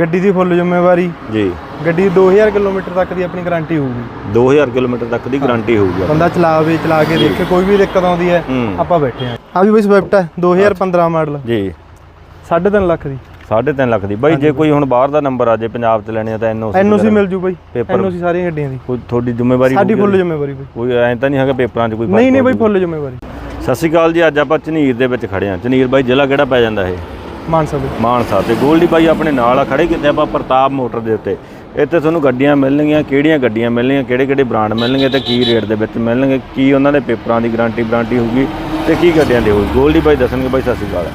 ਗੱਡੀ ਦੀ ਫੁੱਲ ਜ਼ਿੰਮੇਵਾਰੀ। ਜੀ। ਗੱਡੀ 2000 ਕਿਲੋਮੀਟਰ ਤੱਕ ਦੀ ਆਪਣੀ ਗਾਰੰਟੀ ਹੋਊਗੀ। 2000 ਕਿਲੋਮੀਟਰ ਤੱਕ ਦੀ ਗਾਰੰਟੀ ਹੋਊਗੀ ਬੰਦਾ ਚਲਾਵੇ ਚਲਾ ਕੇ ਦੇਖੇ ਕੋਈ ਵੀ ਦਿੱਕਤ ਆਉਂਦੀ ਹੈ ਆਪਾਂ ਬੈਠੇ ਆ ਆ ਵੀ ਬਈ ਸਵਿਫਟ ਹੈ 2015 ਮਾਡਲ ਜੀ। 3.5 ਲੱਖ ਦੀ। 3.5 ਲੱਖ ਦੀ। ਬਾਈ ਜੇ ਕੋਈ ਹੁਣ ਬਾਹਰ ਦਾ ਨੰਬਰ ਆ ਜੇ ਪੰਜਾਬ ਚ ਲੈਣੇ ਆ ਤਾਂ ਐਨਓਸੀ ਐਨਓਸੀ ਮਿਲ ਜੂ ਬਈ। ਐਨਓਸੀ ਸਾਰੀਆਂ ਗੱਡੀਆਂ ਦੀ। ਕੋਈ ਤੁਹਾਡੀ ਜ਼ਿੰਮੇਵਾਰੀ ਸਾਡੀ? ਫੁੱਲ ਜ਼ਿੰਮੇਵਾਰੀ ਬਈ। ਕੋਈ ਐਂ ਤਾਂ ਨਹੀਂ ਹੈਗਾ ਪੇਪਰਾਂ 'ਚ ਕੋਈ ਨਹੀਂ ਨਹੀਂ ਬਈ ਫੁੱਲ ਜ਼ਿੰਮੇਵਾਰੀ। ਸਤਿ ਸ਼੍ਰੀ ਅਕਾਲ ਜੀ ਅੱਜ ਆਪਾਂ ਝਨੀਰ ਦੇ ਵਿੱਚ ਖੜੇ ਆ ਝਨੀਰ ਬਾਈ ਜ਼ਿਲ੍ਹਾ ਕਿਹੜਾ ਪੈ ਜਾਂਦਾ ਇਹ? ਮਾਨਸਾ ਬਈ ਮਾਨਸਾ ਤੇ ਗੋਲਡੀ ਬਾਈ ਆਪਣੇ ਨਾਲ ਆ ਖੜੇ ਕਿਤੇ ਆਪਾਂ ਪ੍ਰਤਾਪ ਮੋਟਰ ਦੇ ਉੱਤੇ। ਇੱਥੇ ਤੁਹਾਨੂੰ ਗੱਡੀਆਂ ਮਿਲਣਗੀਆਂ ਕਿਹੜੀਆਂ ਗੱਡੀਆਂ ਮਿਲਣਗੀਆਂ ਕਿਹੜੇ ਕਿਹੜੇ ਬ੍ਰਾਂਡ ਮਿਲਣਗੇ ਤੇ ਕੀ ਰੇਟ ਦੇ ਵਿੱਚ ਮਿਲਣਗੇ ਕੀ ਉਹਨਾਂ ਦੇ ਪੇਪਰਾਂ ਦੀ ਗਾਰੰਟੀ ਵਾਰੰਟੀ ਹੋਊਗੀ ਤੇ ਕੀ ਗੱਡੀਆਂ ਦੀ ਹੋਊਗੀ। ਗੋਲਡੀ ਬਾਈ ਦੱਸਣਗੇ ਬਾਈ ਸਤਿ ਸ਼੍ਰੀ ਅਕਾਲ।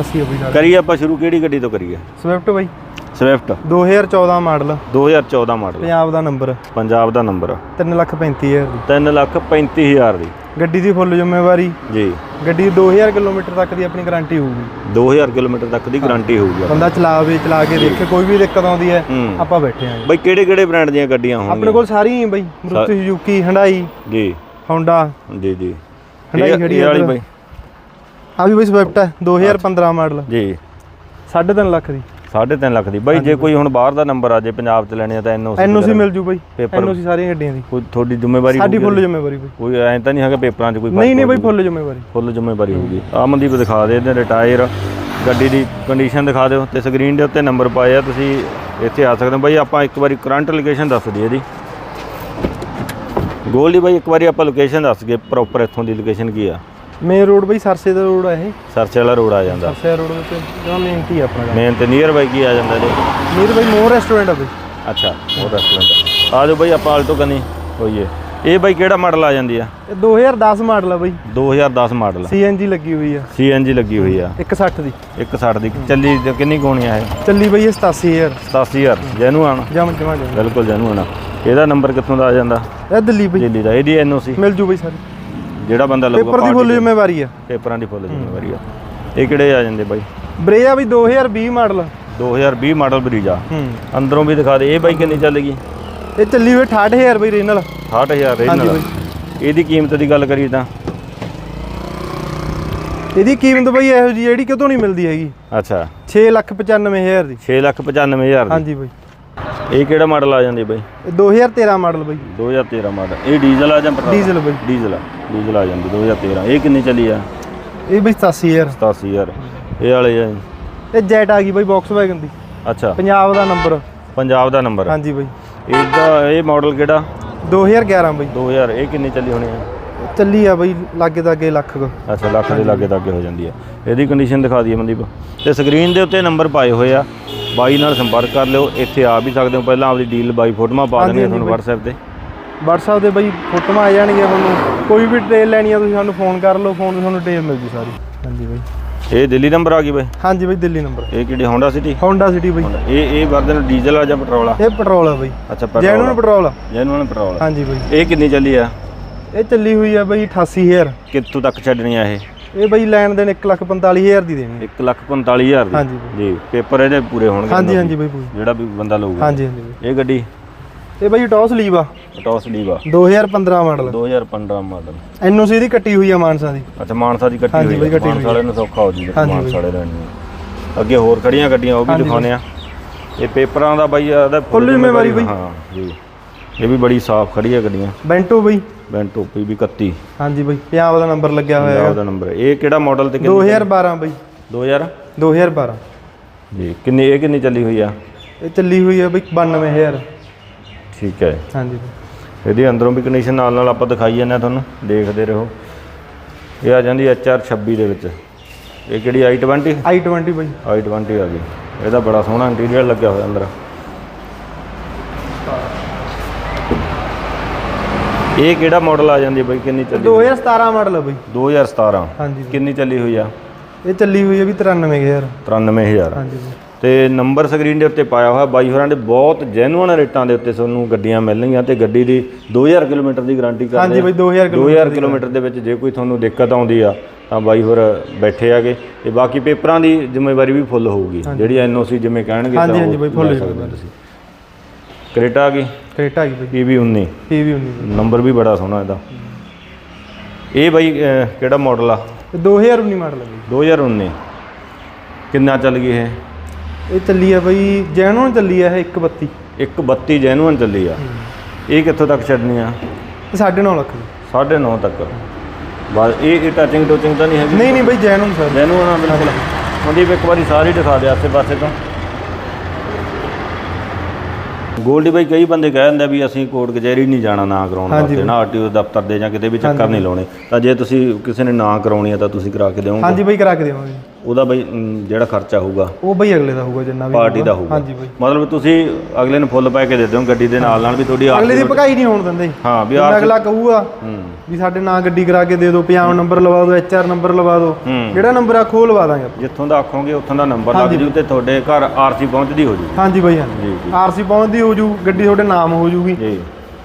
ਅਸੀਂ ਬਈ। ਨਾਲ ਕਰੀਏ ਆਪਾਂ ਸ਼ੁਰੂ ਕਿਹੜੀ ਗੱਡੀ ਤੋਂ ਕਰੀਏ? ਸਵਿਫਟ ਬਈ। Swift 2014 model. 2014 ਮਾਡਲ। ਪੰਜਾਬ ਦਾ ਨੰਬਰ। ਪੰਜਾਬ ਦਾ ਨੰਬਰ। 3 ਲੱਖ 35000 ਦੀ। 3 ਲੱਖ 35000 ਦੀ। ਗੱਡੀ ਦੀ ਫੁੱਲ ਜ਼ਿੰਮੇਵਾਰੀ? ਜੀ। ਗੱਡੀ 2000 ਕਿਲੋਮੀਟਰ ਤੱਕ ਦੀ ਆਪਣੀ ਗਾਰੰਟੀ ਹੋਊਗੀ। 2000 ਕਿਲੋਮੀਟਰ ਤੱਕ ਦੀ ਗਾਰੰਟੀ ਹੋਊਗੀ ਬੰਦਾ ਚਲਾਵੇ ਚਲਾ ਕੇ ਦੇਖੇ ਕੋਈ ਵੀ ਦਿੱਕਤ ਆਉਂਦੀ ਹੈ ਆਪਾਂ ਬੈਠੇ ਆ ਬਾਈ ਕਿਹੜੇ ਕਿਹੜੇ ਬ੍ਰਾਂਡ ਦੀਆਂ ਗੱਡੀਆਂ ਆਪਣੇ ਹੋਣਗੀਆਂ ਕੋਲ ਸਾਰੀਆਂ ਹੀ ਬਈ। ਮਰੂਤੀ ਸੁਜ਼ੂਕੀ ਹੰਡਾਈ ਜੀ। ਹੋਂਡਾ ਜੀ ਜੀ। ਹੰਡਾਈ ਖੜੀ ਇੱਧਰ। ਬਾਈ। ਆ ਵੀ ਬਈ ਸਵਿਫਟ ਹੈ 2015 ਮਾਡਲ। ਜੀ। 3.5 ਲੱਖ ਦੀ। 3.5 ਲੱਖ ਦੀ। ਬਾਈ ਜੇ ਕੋਈ ਹੁਣ ਬਾਹਰ ਦਾ ਨੰਬਰ ਆ ਜੇ ਪੰਜਾਬ ਚ ਲੈਣੇ ਆ ਤਾਂ ਐਨਓਸੀ ਐਨਓਸੀ ਮਿਲ ਜੂ ਬਈ। ਐਨਓਸੀ ਸਾਰੀਆਂ ਗੱਡੀਆਂ ਦੀ। ਕੋਈ ਤੁਹਾਡੀ ਜ਼ਿੰਮੇਵਾਰੀ ਸਾਡੀ ਫੁੱਲ? ਜ਼ਿੰਮੇਵਾਰੀ ਬਈ। ਕੋਈ ਐਂ ਤਾਂ ਨਹੀਂ ਹੈਗਾ ਪੇਪਰਾਂ 'ਚ ਕੋਈ ਨਹੀਂ ਨਹੀਂ ਬਈ ਫੁੱਲ ਜ਼ਿੰਮੇਵਾਰੀ। ਫੁੱਲ ਜ਼ਿੰਮੇਵਾਰੀ ਹੋਊਗੀ। ਆ ਮਨਦੀਪ ਦਿਖਾ ਦੇ ਇਹਦੇ ਟਾਇਰ ਗੱਡੀ ਦੀ ਕੰਡੀਸ਼ਨ ਦਿਖਾ ਦਿਓ ਤੇ ਸਕਰੀਨ ਦੇ ਉੱਤੇ ਨੰਬਰ ਪਾਏ ਆ ਤੁਸੀਂ ਇੱਥੇ ਆ ਸਕਦੇ ਹੋ। ਬਾਈ ਆਪਾਂ ਇੱਕ ਵਾਰੀ ਕਰੰਟ ਲੋਕੇਸ਼ਨ ਦੱਸ ਦਈਏ ਇਹਦੀ ਗੋਲਡੀ ਬਾਈ ਇੱਕ ਵਾਰੀ ਆਪਾਂ ਲੋਕੇਸ਼ਨ ਦੱਸ ਗਏ ਪ੍ਰੋਪਰ ਇੱਥੋਂ ਦੀ ਲੋਕੇਸ਼ਨ ਕੀ ਆ। ਮੇਨ ਰੋਡ ਬਈ ਸਰਸੇ ਦਾ ਰੋਡ ਆ ਇਹ। ਸਰਸੇ ਵਾਲਾ ਰੋਡ ਆ ਜਾਂਦਾ। ਸਰਸੇ ਰੋਡ ਦੇ ਉੱਤੇ ਜਮਾ ਮੇਨ ਆ ਆਪਣਾ ਮੇਨ ਤੇ ਨੀਅਰ ਬਾਈ ਕੀ ਆ ਜਾਂਦਾ ਇਹਦੇ ਨੀਰ ਬਈ ਮੋਰ ਰੈਸਟੋਰੈਂਟ ਆ ਬਈ। ਅੱਛਾ ਉਹ ਰੈਸਟੋਰੈਂਟ ਆ। ਜਾਓ ਬਾਈ ਆਪਾਂ ਆਲਟੋ ਕਨੀ ਹੋਈਏ। ਇਹ ਬਾਈ ਕਿਹੜਾ ਮਾਡਲ ਆ ਜਾਂਦੀ ਆ? ਇਹ 2010 ਮਾਡਲ ਆ ਬਈ। 2010 ਮਾਡਲ ਸੀਐਨਜੀ ਲੱਗੀ ਹੋਈ ਆ। ਸੀਐਨਜੀ ਲੱਗੀ ਹੋਈ ਆ। 160 ਦੀ। 160 ਦੀ। ਚੱਲੀ ਤੇ ਕਿੰਨੀ ਕੋਣੀ ਆ ਇਹ? ਚੱਲੀ ਬਈ ਇਹ 87000 87000 ਜੈਨੂਅਨ ਜਮ ਜਮਾ ਜਮ। ਬਿਲਕੁਲ ਜੈਨੂਅਨ ਇਹਦਾ ਨੰਬਰ ਕਿੱਥੋਂ ਦਾ ਆ ਜਾਂਦਾ? ਇਹ ਦਿੱਲੀ ਬਈ। ਦਿੱਲੀ ਦਾ ਇਹਦੀ ਐਨਓਸੀ ਮਿਲ ਜੂ ਬਈ ਸਾਰੀ। ਜਿਹੜਾ ਬੰਦਾ ਲੱਗੂਗਾ ਪੇਪਰ ਦੀ ਫੁੱਲ ਜ਼ਿੰਮੇਵਾਰੀ ਆ। ਪੇਪਰਾਂ ਦੀ ਫੁੱਲ ਜ਼ਿੰਮੇਵਾਰੀ ਆ। ਇਹ ਕਿਹੜੇ ਆ ਜਾਂਦੇ ਬਾਈ? ਬਰੇਆ ਵੀ 2020 ਮਾਡਲ। 2020 ਮਾਡਲ ਬਰੀਜਾ। ਹੂੰ। ਅੰਦਰੋਂ ਵੀ ਦਿਖਾ ਦੇ। ਇਹ ਬਾਈ ਕਿੰਨੀ ਚੱਲੇਗੀ? ਇਹ ਚੱਲੀ ਹੋਈ 68000 ਬਈ ਰੀਨਲ। 68000 ਹਾਂਜੀ ਰੀਨਲ। ਇਹਦੀ ਕੀਮਤ ਦੀ ਗੱਲ ਕਰੀਏ ਤਾਂ? ਇਹਦੀ ਕੀਮਤ ਬਈ ਇਹੋ ਜੀ ਜਿਹੜੀ ਕਿਤੋਂ ਨਹੀਂ ਮਿਲਦੀ ਹੈਗੀ। ਅੱਛਾ। 695000 ਦੀ। 695000 ਦੀ। ਹਾਂਜੀ ਬਈ। ਇਹ ਕਿਹੜਾ ਮਾਡਲ ਆ ਜਾਂਦੀ ਬਾਈ? ਇਹ 2013 ਮਾਡਲ ਬਈ। 2013 ਮਾਡਲ। ਇਹ ਡੀਜ਼ਲ ਆ ਜਾਂ ਪੈਟਰੋਲ? ਡੀਜ਼ਲ ਬਈ। ਡੀਜ਼ਲ ਆ। ਡੀਜ਼ਲ ਆ ਜਾਂਦੀ 2013 ਇਹ ਕਿੰਨੀ ਚੱਲੀ ਆ? ਇਹ ਬਈ 87000 87000 ਇਹ ਵਾਲੇ ਆ। ਇਹ ਜੈਟ ਆ ਗਈ ਬਈ ਵੈਗਨ ਦੀ। ਅੱਛਾ। ਪੰਜਾਬ ਦਾ ਨੰਬਰ ਪੰਜਾਬ ਦਾ ਨੰਬਰ ਹਾਂਜੀ ਬਈ। ਇਹਦਾ ਇਹ ਮਾਡਲ ਕਿਹੜਾ? 2011 ਬਈ। 2000 ਇਹ ਕਿੰਨੀ ਚੱਲੀ ਹੋਣੀ ਆ? ਚੱਲੀ ਆ ਬਈ ਲਾਗੇ ਤਾਗੇ ਲੱਖ ਕੁ। ਅੱਛਾ ਲੱਖ ਦੇ ਲਾਗੇ ਤਾਗੇ ਹੋ ਜਾਂਦੀ ਆ। ਇਹਦੀ ਕੰਡੀਸ਼ਨ ਦਿਖਾ ਦਈਏ ਮਨਦੀਪ। ਤੇ ਸਕਰੀਨ ਦੇ ਉੱਤੇ ਨੰਬਰ ਪਾਏ ਹੋਏ ਆ। ਬਾਈ ਨਾਲ ਸੰਪਰਕ ਕਰ ਲਿਓ ਇੱਥੇ ਆ ਵੀ ਸਕਦੇ ਹੋ ਪਹਿਲਾਂ ਆਪਦੀ ਡੀਲ ਬਾਈ ਫੋਟੋਆਂ ਪਾ ਹਾਂਜੀ ਤੁਹਾਨੂੰ WhatsApp ਤੇ। WhatsApp ਦੇ ਬਈ ਫੋਟੋਆਂ ਆ ਜਾਣਗੀਆਂ ਤੁਹਾਨੂੰ ਕੋਈ ਵੀ ਡਿਟੇਲ ਲੈਣੀ ਆ ਤੁਸੀਂ ਸਾਨੂੰ ਫੋਨ ਕਰ ਲਓ ਫੋਨ ਤੇ ਤੁਹਾਨੂੰ ਡਿਟੇਲ ਮਿਲ ਜੂ ਸਾਰੀ। ਹਾਂਜੀ ਬਈ। ਇਹ ਦਿੱਲੀ ਨੰਬਰ ਆ ਗਈ ਬਾਈ? ਹਾਂਜੀ ਬਈ ਦਿੱਲੀ ਨੰਬਰ ਇਹ ਕਿਹੜੀ ਹੋਂਡਾ ਸਿਟੀ Honda ਸਿਟੀ ਬਈ। ਇਹ ਇਹ ਵਰਜਨ ਡੀਜ਼ਲ ਆ ਜਾਂ ਪੈਟਰੋਲ ਆ? ਇਹ ਪੈਟਰੋਲ ਆ ਬਈ। ਅੱਛਾ ਜੈਨੂਨ ਪੈਟਰੋਲ ਪੈਟਰੋਲ ਆ। ਜੈਨੂਨ ਪੈਟਰੋਲ ਹਾਂਜੀ ਬਈ। ਇਹ ਕਿੰਨੀ ਚੱਲੀ ਆ? ਇਹ ਚੱਲੀ ਹੋਈ ਆ ਬਈ 88000 ਕਿੱਥੋਂ ਤੱਕ ਛੱਡਣੀ ਆ ਇਹ? ਇਹ ਬਈ ਲੈਣ ਦੇਣ 145000 ਦੀ ਦੇਣੀ 145000 ਦੀ? ਜੀ ਪੇਪਰ ਇਹਦੇ ਪੂਰੇ ਹੋਣਗੇ ਹਾਂਜੀ ਹਾਂਜੀ ਬਈ ਪੂਰੀ। ਜਿਹੜਾ ਵੀ ਬੰਦਾ ਲਊਗਾ। ਹਾਂਜੀ ਹਾਂਜੀ ਇਹ ਗੱਡੀ? ਇਹ ਬਈ ਟੌਸ ਲੀਵ ਆ ਟੌਸ ਲੀਵ ਆ 2015 ਮਾਡਲ। 2015 ਮਾਡਲ। ਐਨਓਸੀ ਦੀ ਕੱਟੀ ਹੋਈ ਆ ਮਾਨਸਾ ਦੀ। ਅੱਛਾ ਮਾਨਸਾ ਦੀ ਕੱਟੀ ਹੋਈ ਕੱਟੀ ਮਾਨਸਾ ਵਾਲੇ ਨੂੰ ਸੌਖਾ ਹੋ ਜੀ ਮਾਨਸਾ ਵਾਲੇ ਲੈਣੀ ਹੈ। ਅੱਗੇ ਹੋਰ ਖੜੀਆਂ ਗੱਡੀਆਂ ਉਹ ਵੀ ਦਿਖਾਉਣੇ ਆ ਇਹ ਪੇਪਰਾਂ ਦਾ ਬਾਈ ਇਹਦਾ ਫੁੱਲ ਜ਼ਿੰਮੇਵਾਰੀ ਬਈ। ਹਾਂ ਜੀ। ਇਹ ਵੀ ਬੜੀ ਸਾਫ਼ ਖੜੀ ਹੈ ਗੱਡੀਆਂ। ਬੈਂਟੋ ਬਈ। ਬੈਂਟੋ ਪੀ ਵੀ 31 ਹਾਂਜੀ ਬਈ ਪੰਜਾਬ ਦਾ ਨੰਬਰ ਲੱਗਿਆ ਹੋਇਆ ਪੰਜਾਬ ਦਾ ਨੰਬਰ ਇਹ ਕਿਹੜਾ ਮਾਡਲ ਤੇ ਕਿੰਨੀ 2012 ਬਈ। 2000 2012 ਜੀ ਕਿੰਨੀ ਇਹ ਕਿੰਨੀ ਚੱਲੀ ਹੋਈ ਆ? ਇਹ ਚੱਲੀ ਹੋਈ ਆ ਬਈ 92000 ਠੀਕ ਹੈ। ਹਾਂਜੀ। ਬਈ ਇਹਦੀ ਅੰਦਰੋਂ ਵੀ ਕੰਡੀਸ਼ਨ ਨਾਲ ਨਾਲ ਆਪਾਂ ਦਿਖਾਈ ਜਾਂਦੇ ਹਾਂ ਤੁਹਾਨੂੰ। ਦੇਖਦੇ ਰਹੋ। ਇਹ ਆ ਜਾਂਦੀ HR 26 ਦੇ ਵਿੱਚ। ਇਹ ਕਿਹੜੀ i20 i20 ਬਈ। i20 ਆ ਗਈ। ਇਹਦਾ ਬੜਾ ਸੋਹਣਾ ਇੰਟੀਰੀਅਰ ਲੱਗਿਆ ਹੋਇਆ ਅੰਦਰ। ਇਹ ਕਿਹੜਾ ਮਾਡਲ ਆ ਜਾਂਦੀ ਹੈ ਬਈ? ਕਿੰਨੀ ਚੱਲੀ 2017 ਮਾਡਲ ਆ ਬਈ। 2017 ਹਾਂਜੀ ਬਈ। ਕਿੰਨੀ ਚੱਲੀ ਹੋਈ ਆ? ਇਹ ਚੱਲੀ ਹੋਈ ਆ ਵੀ 93000 93000 ਹਾਂਜੀ ਤੇ ਨੰਬਰ ਸਕਰੀਨ ਦੇ ਉੱਤੇ ਪਾਇਆ ਹੋਇਆ ਬਾਈ ਹੋਰਾਂ ਦੇ ਬਹੁਤ ਜੈਨੂਅਨ ਰੇਟਾਂ ਦੇ ਉੱਤੇ ਤੁਹਾਨੂੰ ਗੱਡੀਆਂ ਮਿਲਣਗੀਆਂ ਤੇ ਗੱਡੀ ਦੀ 2000 ਕਿਲੋਮੀਟਰ ਦੀ ਗਾਰੰਟੀ ਕਰਦੇ ਹਾਂਜੀ। ਬਈ 2000 2000 ਕਿਲੋਮੀਟਰ ਦੇ ਵਿੱਚ ਜੇ ਕੋਈ ਤੁਹਾਨੂੰ ਦਿੱਕਤ ਆਉਂਦੀ ਆ ਤਾਂ ਬਾਈ ਹੋਰ ਬੈਠੇ ਆਗੇ ਤੇ ਬਾਕੀ ਪੇਪਰਾਂ ਦੀ ਜ਼ਿੰਮੇਵਾਰੀ ਵੀ ਫੁੱਲ ਹੋਊਗੀ। ਜਿਹੜੀ ਐਨਓਸੀ ਜਿਵੇਂ ਕਹਿਣਗੇ ਹਾਂਜੀ, ਉਹ ਹਾਂਜੀ ਬਾਈ, full ਲੈ ਸਕਦੇ ਹੋ ਤੁਸੀਂ। ਕ੍ਰੇਟਾ ਆ ਗਈ। ਕਰੇਟਾ ਆ ਗਈ ਬਈ ਪੀਵੀ 19 ਪੀਵੀ 19 ਨੰਬਰ ਵੀ ਬੜਾ ਸੋਹਣਾ ਇਹਦਾ। ਇਹ ਬਾਈ ਅਹ, ਕਿਹੜਾ ਮਾਡਲ ਆ? ਇਹ 2019 ਮਾਡਲ ਬਈ। 2019 ਕਿੰਨਾ ਚੱਲ ਗਈ ਇਹ? ਇਹ ਚੱਲੀ ਆ ਬਈ ਜੈਨੂਨ ਚੱਲੀ ਆ ਇਹ 132 132 ਜੈਨੂਅਨ ਚੱਲੀ ਆ। ਇਹ ਕਿੱਥੋਂ ਤੱਕ ਛੱਡਣੀ ਆ? ਇਹ 9.5 ਲੱਖ ਦੀ। 9.5 ਤੱਕ। ਬਸ ਇਹ ਇਹ ਟੱਚਿੰਗ ਟੋਚਿੰਗ ਤਾਂ ਨਹੀਂ ਹੈਗੀ? ਨਹੀਂ ਨਹੀਂ ਬਈ ਜੈਨੂਨ ਸਰ। ਜੈਨੂਅਨ ਆ ਬਿਲਕੁਲ। ਮਨਦੀਪ ਇੱਕ ਵਾਰੀ ਸਾਰੀ ਦਿਖਾ ਦੇ ਆਸੇ ਪਾਸੇ ਤੋਂ। ਗੋਲਡੀ ਬਾਈ ਕਈ ਬੰਦੇ ਕਹਿ ਦਿੰਦੇ ਵੀ ਅਸੀਂ ਕੋਰਟ ਕਚਹਿਰੀ ਨਹੀਂ ਜਾਣਾ ਨਾ ਕਰਾਉਣ ਵਾਸਤੇ ਨਾ ਆਰਟੀਓ ਦਫ਼ਤਰ ਦੇ ਜਾਂ ਕਿਤੇ ਵੀ ਚੱਕਰ ਨਹੀਂ ਲਾਉਣੇ। ਤਾਂ ਜੇ ਤੁਸੀਂ ਕਿਸੇ ਨੇ ਨਾ ਕਰਾਉਣੀ ਆ ਤਾਂ ਤੁਸੀਂ ਕਰਾ ਕੇ ਦਿਓਗੇ? ਹਾਂਜੀ ਬਈ ਕਰਾ ਕੇ ਦੇਵਾਂਗੇ। ਉਹਦਾ ਬਈ ਜਿਹੜਾ ਖਰਚਾ ਹੋਊਗਾ? ਉਹ ਬਈ ਅਗਲੇ ਦਾ ਹੋਊਗਾ ਜਿੰਨਾ ਵੀ ਪਾਰਟੀ ਦਾ ਹੋਊਗਾ। ਹਾਂਜੀ ਬਈ। ਮਤਲਬ ਤੁਸੀਂ ਅਗਲੇ ਨੂੰ ਫੁੱਲ ਪੈ ਕੇ ਦੇ ਦਿਓ ਗੱਡੀ ਦੇ ਨਾਲ ਨਾਲ ਵੀ ਤੁਹਾਡੀ ਅਗਲੇ ਦੀ ਭਕਾਈ ਨਹੀਂ ਹੋਣ ਦਿੰਦੇ। ਹਾਂ ਵੀ ਅਗਲਾ ਕਹੂਗਾ। ਹੂੰ। ਵੀ ਸਾਡੇ ਨਾਂ ਗੱਡੀ ਕਰਾ ਕੇ ਦੇ ਦਿਓ ਪੰਜਾਬ ਨੰਬਰ ਲਵਾ ਦਿਓ ਐਚਆਰ ਨੰਬਰ ਲਵਾ ਦਿਓ। ਜਿਹੜਾ ਨੰਬਰ ਆ ਖੋਹ ਲਵਾ ਦਾਂਗੇ ਜਿੱਥੋਂ ਦਾ ਆਖੋਗੇ ਉੱਥੋਂ ਦਾ ਨੰਬਰ ਲੱਗ ਜੂ ਤੇ ਤੁਹਾਡੇ ਘਰ ਆਰਸੀ ਪਹੁੰਚਦੀ ਹੋ ਜੂ ਹਾਂਜੀ ਬਈ ਹਾਂਜੀ। ਆਰਸੀ ਪਹੁੰਚਦੀ ਹੋ ਜੂ ਗੱਡੀ ਤੁਹਾਡੇ ਨਾਮ ਹੋ ਜੂਗੀ। ਜੀ।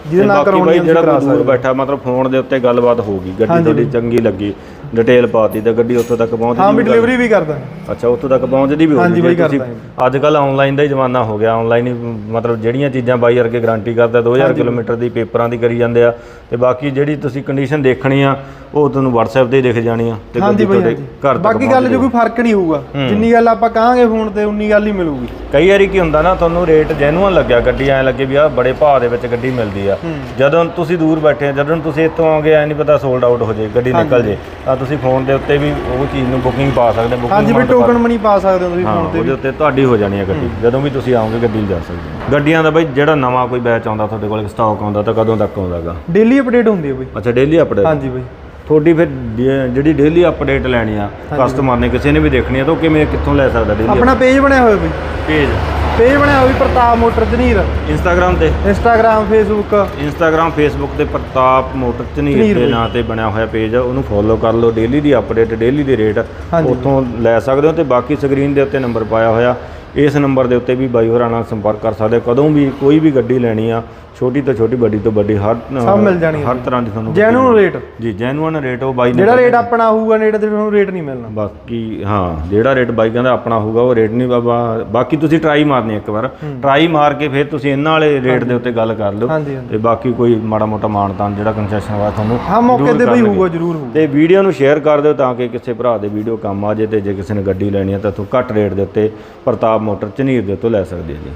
ਜਿਹਦੇ ਨਾਲ ਕਰਾਉਣੀ ਜਿਹੜਾ ਦੂਰ ਬੈਠਾ ਮਤਲਬ ਫੋਨ ਦੇ ਉੱਤੇ ਗੱਲਬਾਤ ਹੋਊਗੀ ਗੱਡੀ ਤੁਹਾਡੀ ਚੰਗੀ ਲੱਗੀ। ਡਿਟੇਲ ਪਾਤੀ ਤਾਂ ਗੱਡੀ ਉੱਥੋਂ ਤੱਕ ਪਹੁੰਚਦੀ ਹਾਂ ਵੀ ਵੀ ਡਿਲੀਵਰੀ ਵੀ ਕਰ ਦਾਂਗੇ ਅੱਛਾ ਉੱਥੋਂ ਤੱਕ ਪਹੁੰਚਦੀ ਵੀ ਹਾਂਜੀ ਹੋਊਗੀ ਬਾਈ ਅੱਜ ਕੱਲ ਆਨਲਾਈਨ ਦਾ ਹੀ ਜ਼ਮਾਨਾ ਹੋ ਗਿਆ। ਆਨਲਾਈਨ ਹੀ ਮਤਲਬ ਜਿਹੜੀਆਂ ਚੀਜ਼ਾਂ ਬਾਈ ਵਰਗੇ ਗਾਰੰਟੀ ਕਰਦਾ 2000 ਕਿਲੋਮੀਟਰ ਦੀ ਪੇਪਰਾਂ ਦੀ ਕਰੀ ਜਾਂਦੇ ਆ ਤੇ ਬਾਕੀ ਜਿਹੜੀ ਤੁਸੀਂ ਕੰਡੀਸ਼ਨ ਦੇਖਣੀ ਆ ਉਹ ਤੁਹਾਨੂੰ WhatsApp ਤੇ ਹੀ ਦਿਖ ਜਾਣੀ ਆ ਤੇ ਹਾਂਜੀ ਗੱਡੀ ਬਈ ਤੁਹਾਡੇ ਹਾਂਜੀ। ਘਰ ਤੱਕ ਬਾਕੀ ਗੱਲ 'ਚ ਕੋਈ ਫ਼ਰਕ ਨਹੀਂ ਹੋਊਗਾ। ਜਿੰਨੀ ਗੱਲ ਆਪਾਂ ਕਹਾਂਗੇ ਫੋਨ ਤੇ ਉਨੀ ਗੱਲ ਹੀ ਮਿਲੂਗੀ। ਕਈ ਵਾਰੀ ਕੀ ਹੁੰਦਾ ਨਾ ਤੁਹਾਨੂੰ ਰੇਟ ਜੈਨੂਅਨ ਲੱਗਿਆ ਗੱਡੀ ਐ ਲੱਗੇ ਵੀ ਆ ਬੜੇ ਭਾਅ ਦੇ ਵਿੱਚ ਗੱਡੀ ਮਿਲਦੀ ਆ। ਜਦੋਂ ਤੁਸੀਂ ਦੂਰ ਬੈਠੇ ਆ ਜਦੋਂ ਤੁਸੀਂ ਇੱਥੋਂ ਆਓਗੇ ਐ ਨਹੀਂ ਪਤਾ ਸੋਲਡ ਆਊਟ ਹੋ ਜੇ ਗੱਡੀ ਨਿਕਲ ਜੇ ਤਾਂ ਤੁਸੀਂ ਫੋਨ ਦੇ ਉੱਤੇ ਵੀ ਉਹ ਚੀਜ਼ ਨੂੰ ਬੁਕਿੰਗ ਪਾ ਸਕਦੇ ਬੁਕਿੰਗ ਹਾਂਜੀ ਵੀ ਟੋਕਨ ਮਨੀ ਪਾ ਸਕਦੇ ਹੋ ਤੁਸੀਂ ਫੋਨ ਤੇ ਉਹਦੇ ਉੱਤੇ ਤੁਹਾਡੀ ਹੋ ਜਾਣੀ ਹੈ ਗੱਡੀ ਜਦੋਂ ਵੀ ਤੁਸੀਂ ਆਓਗੇ ਗੱਡੀ ਲਿਜਾ ਸਕਦੇ ਹੋ। ਗੱਡੀਆਂ ਦਾ ਬਈ ਜਿਹੜਾ ਨਵਾਂ ਕੋਈ ਬੈਚ ਆਉਂਦਾ ਤੁਹਾਡੇ ਕੋਲ ਸਟਾਕ ਆਉਂਦਾ ਤਾਂ ਕਦੋਂ ਤੱਕ ਆਉਂਦਾਗਾ? ਡੇਲੀ ਅਪਡੇਟ ਹੁੰਦੀ ਹੈ ਬਈ। ਅੱਛਾ ਡੇਲੀ ਅਪਡੇਟ ਹਾਂਜੀ ਬਈ। ਤੁਹਾਡੀ ਫਿਰ ਡੇ- ਜਿਹੜੀ ਡੇਲੀ ਅਪਡੇਟ ਲੈਣੀ ਆ ਕਸਟਮਰ ਨੇ ਕਿਸੇ ਨੇ ਵੀ ਦੇਖਣੀ ਆ ਤਾਂ ਉਹ ਕਿਵੇਂ ਕਿੱਥੋਂ ਲੈ ਸਕਦਾ ਡੇਲੀ ਆਪਣਾ ਪੇਜ ਬਣਿਆ ਹੋਇਆ ਬਈ ਪੇਜ ਪੇਜ ਬਣਿਆ ਹੋਇਆ ਵੀ ਪ੍ਰਤਾਪ ਮੋਟਰ ਜਨੀਰ। ਇੰਸਟਾਗ੍ਰam ਤੇ? ਇੰਸਟਾਗ੍ਰam ਫੇਸਬੁੱਕ ਇੰਸਟਾਗ੍ਰam ਫੇਸਬੁੱਕ ਤੇ ਪ੍ਰਤਾਪ ਮੋਟਰ ਝਨੀਰ ਝਨੀਰ ਦੇ ਬਈ। ਨਾਂ ਤੇ ਬਣਿਆ ਹੋਇਆ ਪੇਜ ਆ ਉਹਨੂੰ ਫੋਲੋ ਕਰ ਲਓ ਡੇਲੀ ਦੀ ਅਪਡੇਟ ਡੇਲੀ ਦੇ ਰੇਟ ਹਾਂਜੀ। ਉੱਥੋਂ ਲੈ ਸਕਦੇ ਹੋ ਤੇ ਬਾਕੀ ਸਕਰੀਨ ਦੇ ਉੱਤੇ ਨੰਬਰ ਪਾਇਆ ਹੋਇਆ। ਇਸ ਨੰਬਰ ਦੇ ਉੱਤੇ ਵੀ ਬਾਈ ਹੋਰਾਂ ਨਾਲ ਸੰਪਰਕ ਕਰ ਸਕਦੇ ਹੋ। ਕਦੋਂ ਵੀ ਕੋਈ ਵੀ ਗੱਡੀ ਲੈਣੀ ਆ ਛੋਟੀ ਤੋਂ ਛੋਟੀ ਵੱਡੀ ਤੋਂ ਵੱਡੀ ਹਰ ਸਭ ਮਿਲ ਜਾਣੀ ਹਰ ਤਰ੍ਹਾਂ ਦੀ ਤੁਹਾਨੂੰ ਜੈਨੂਨ ਰੇਟ ਜੀ ਜੈਨੂਅਨ ਰੇਟ ਉਹ ਬਾਈ ਜਿਹੜਾ ਰੇਟ ਆਪਣਾ ਹੋਊਗਾ ਨੇੜੇ ਤੇ ਤੁਹਾਨੂੰ ਰੇਟ ਨਹੀਂ ਮਿਲਣਾ। ਬਾਕੀ ਹਾਂ ਜਿਹੜਾ ਰੇਟ ਬਾਈ ਕਹਿੰਦਾ ਆਪਣਾ ਹੋਊਗਾ ਉਹ ਰੇਟ ਨਹੀਂ ਬਾਬਾ। ਬਾਕੀ ਤੁਸੀਂ ਟਰਾਈ ਮਾਰਨੀ ਇੱਕ ਵਾਰ। ਟਰਾਈ ਮਾਰ ਕੇ ਫਿਰ ਤੁਸੀਂ ਇਹਨਾਂ ਵਾਲੇ ਰੇਟ ਦੇ ਉੱਤੇ ਗੱਲ ਕਰ ਲਓ। ਤੇ ਬਾਕੀ ਕੋਈ ਮਾੜਾ ਮੋਟਾ ਮਾਨਤਾਨ ਜਿਹੜਾ ਕੰਸੈਸ਼ਨ ਵਾ ਤੁਹਾਨੂੰ ਹਾਂ ਮੌਕੇ ਤੇ ਬਈ। ਹੋਊਗਾ ਜ਼ਰੂਰ ਹੋਊਗਾ। ਤੇ ਵੀਡੀਓ ਨੂੰ ਸ਼ੇਅਰ ਕਰ ਦਿਓ ਤਾਂ ਕਿ ਕਿਸੇ ਭਰਾ ਦੇ ਵੀਡੀਓ ਕੰਮ ਆ ਜੇ ਤੇ ਜੇ ਕਿਸੇ ਨੇ ਗੱਡੀ ਲੈਣੀ ਹੈ ਤਾਂ ਤੂੰ ਘੱਟ ਰੇਟ ਦੇ ਉੱਤੇ ਪ੍ਰਤਾਪ ਮੋਟਰ ਝਨੀਰ ਦੇ ਉੱਤੇ ਲੈ ਸਕਦੇ ਜੀ।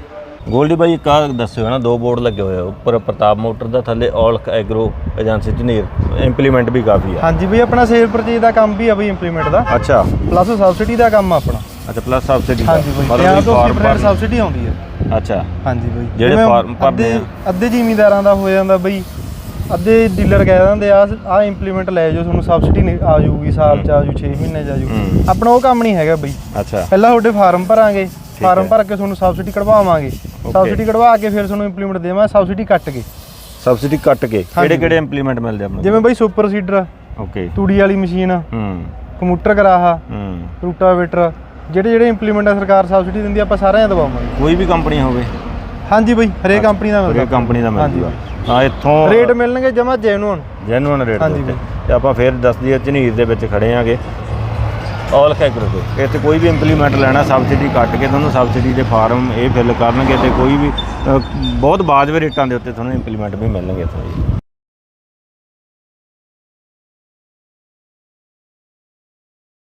ਗੋਲਡੀ ਬਾਈ ਇੱਕ ਆਹ ਦੱਸਿਓ ਨਾ ਦੋ ਬੋਰਡ ਲੱਗੇ ਹੋਏ ਆ ਉੱਪਰ ਪ੍ਰਤਾਪ ਮੋਟਰ ਦਾ ਥੱਲੇ Aulakh agro agency Jhaneer implement ਵੀ ਕਾਫੀ ਆ। ਹਾਂਜੀ ਬਈ ਆਪਣਾ ਸੇਲ ਪਰਚੇਜ ਦਾ ਕੰਮ ਵੀ ਆ ਬਈ ਇੰਪਲੀਮੈਂਟ ਦਾ। ਅੱਛਾ। ਪਲੱਸ ਸਬਸਿਡੀ ਦਾ ਕੰਮ ਆ ਆਪਣਾ। ਅੱਛਾ ਪਲੱਸ ਸਬਸਿਡੀ ਹਾਂਜੀ ਬਈ ਮਤਲਬ 50 ਵੀ ਤੋਂ ਫਾਰਮ 80% ਸਬਸਿਡੀ ਆਉਂਦੀ ਹੈ ਅੱਛਾ। ਹਾਂਜੀ ਬਈ। ਜਿਹੜੇ ਜਿਵੇਂ ਫਾਰਮ ਭਰਦੇ ਅੱਧੇ ਅੱਧੇ ਜ਼ਿਮੀਂਦਾਰਾਂ ਦਾ ਹੋ ਜਾਂਦਾ ਬਈ ਅੱਧੇ ਡੀਲਰ ਕਹਿ ਦਿੰਦੇ ਆ ਆ ਇੰਪਲੀਮੈਂਟ ਲੈ ਜਾਓ ਤੁਹਾਨੂੰ ਸਬਸਿਡੀ ਆ ਜਾਊਗੀ ਸਾਲ ਚ ਆ ਜਾਊ 6 ਮਹੀਨੇ ਚ ਆ ਜਾਊ। ਆਪਣਾ ਉਹ ਕੰਮ ਨਹੀਂ ਹੈਗਾ ਬਈ। ਅੱਛਾ। ਪਹਿਲਾਂ ਤੁਹਾਡੇ ਫਾਰਮ ਭਰਾਂਗੇ ਫਾਰਮ ਭਰ ਕੇ ਤੁਹਾਨੂੰ ਸਬਸਿਡੀ ਕਢਵਾਵਾਂਗੇ। ਸਬਸਿਡੀ ਕਢਵਾ ਕੇ ਫਿਰ ਤੁਹਾਨੂੰ ਇੰਪਲੀਮੈਂਟ ਦੇਵਾਂ ਸਬਸਿਡੀ ਕੱਟ ਕੇ। ਸਬਸਿਡੀ ਕੱਟ ਕੇ। ਕਿਹੜੇ ਕਿਹੜੇ ਇੰਪਲੀਮੈਂਟ ਮਿਲਦੇ ਆਪਣੇ ਜਿਵੇਂ ਬਈ ਸੁਪਰ ਸੀਡਰ ਓਕੇ ਤੂੜੀ ਵਾਲੀ ਮਸ਼ੀਨ ਹੂੰ। ਕੰਪਿਊਟਰ ਕਰਾਹਾ ਹੂੰ। ਰੂਟਾਵੇਟਰ ਜਿਹੜੇ ਜਿਹੜੇ ਇੰਪਲੀਮੈਂਟ ਆ ਸਰਕਾਰ ਸਬਸਿਡੀ ਦਿੰਦੀ ਆਪਾਂ ਸਾਰਿਆਂ ਦਾ ਦਵਾਵਾਂਗੇ। ਕੋਈ ਵੀ ਕੰਪਨੀ ਹੋਵੇ। ਹਾਂਜੀ ਬਈ ਹਰੇਕ ਕੰਪਨੀ ਦਾ ਮਿਲਦਾ। ਕੰਪਨੀ ਦਾ ਮਿਲ ਹਾਂਜੀ ਜੂਗਾ ਹਾਂ ਇੱਥੋਂ ਰੇਟ ਮਿਲਣਗੇ ਜਮਾ ਜੈਨੂਨ ਜੈਨੂਅਨ ਰੇਟ ਹਾਂਜੀ ਤੇ ਆਪਾਂ ਫੇਰ ਦੱਸ ਦਈਏ ਝਨੀਰ ਦੇ ਵਿੱਚ ਖੜੇ ਆਂਗੇ। ਆਲ ਕੈਗਰੋ ਇੱਥੇ ਕੋਈ ਵੀ ਇੰਪਲੀਮੈਂਟ ਲੈਣਾ ਸਬਸਿਡੀ ਕੱਟ ਕੇ ਤੁਹਾਨੂੰ ਸਬਸਿਡੀ ਦੇ ਫਾਰਮ ਇਹ ਫਿਲ ਕਰਨਗੇ ਤੇ ਕੋਈ ਵੀ ਅ, ਬਹੁਤ ਬਾਜਵੇ ਰੇਟਾਂ ਦੇ ਉੱਤੇ ਤੁਹਾਨੂੰ ਇੰਪਲੀਮੈਂਟ ਵੀ ਮਿਲਣਗੇ ਇੱਥੋਂ ਜੀ।